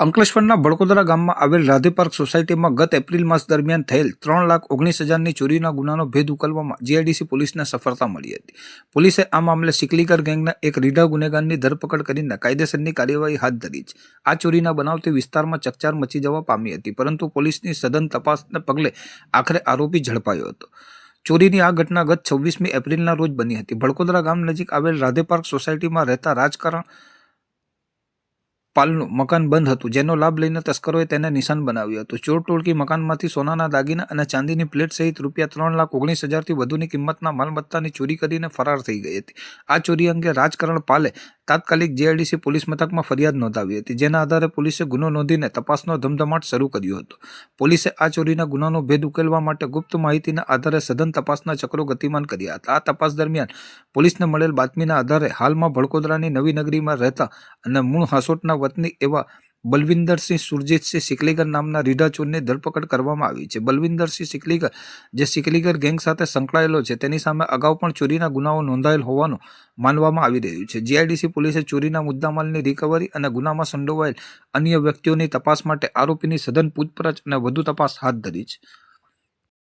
અંકલેશ્વરના બળકોદરા ગામમાં આવેલ રાધે પાર્ક સોસાયટીમાં ગત એપ્રિલ માસ દરમિયાન થયેલ ત્રણ લાખ ઓગણીસ હજારની ચોરીના ગુનાનો ભેદ ઉકેલવામાં જીઆઈડીસી પોલીસને સફળતા મળી હતી. પોલીસે આ મામલે સિકલીકર ગેંગના એક રીઢા ગુનેગારની ધરપકડ કરીને કાયદેસરની કાર્યવાહી હાથ ધરી છે. આ ચોરીના બનાવથી વિસ્તારમાં ચકચાર મચી જવા પામી હતી, પરંતુ પોલીસની સઘન તપાસને પગલે આખરે આરોપી ઝડપાયો હતો. ચોરીની આ ઘટના ગત છવ્વીસમી એપ્રિલના રોજ બની હતી. ભડકોદરા ગામ નજીક આવેલ રાધે પાર્ક સોસાયટીમાં રહેતા રાજકારણ પાલનું મકાન બંધ હતું. જેનો લાભ લઈને તસ્કરોએ તેને નિશાન બનાવ્યું હતું. ચોર ટોળકી મકાનમાંથી સોનાના દાગીના અને ચાંદીની પ્લેટ સહિત રૂપિયા ત્રણ લાખ ઓગણીસ હજારથી વધુની કિંમતના માલમત્તાની ચોરી કરીને ફરાર થઈ ગઈ હતી. આ ચોરી અંગે રાજકારણ પાલે તાત્કાલિક જેઆઈડીસી પોલીસ મથકમાં ફરિયાદ નોંધાવી હતી, જેના આધારે પોલીસે ગુનો નોંધીને તપાસનો ધમધમાટ શરૂ કર્યો હતો. પોલીસે આ ચોરીના ગુનાનો ભેદ ઉકેલવા માટે ગુપ્ત માહિતીના આધારે સઘન તપાસના ચક્રો ગતિમાન કર્યા હતા. આ તપાસ દરમિયાન પોલીસને મળેલ બાતમીના આધારે હાલમાં ભડકોદરાની નવી નગરીમાં રહેતા અને મૂળ હાસોટના વતની એવા બલવિંદરસિંહ સુરજીતસિંહ સિકલીગર નામના રીઢા ચોરની ધરપકડ કરવામાં આવી છે. બલવિંદરસિંહ સિકલીગર, જે સિકલીગર ગેંગ સાથે સંકળાયેલો છે, તેની સામે અગાઉ પણ ચોરીના ગુનાઓ નોંધાયેલ હોવાનું માનવામાં આવી રહ્યું છે. જીઆઈડીસી પોલીસે ચોરીના મુદ્દામાલની રિકવરી અને ગુનામાં સંડોવાયેલ અન્ય વ્યક્તિઓની તપાસ માટે આરોપીની સઘન પૂછપરછ અને વધુ તપાસ હાથ ધરી છે.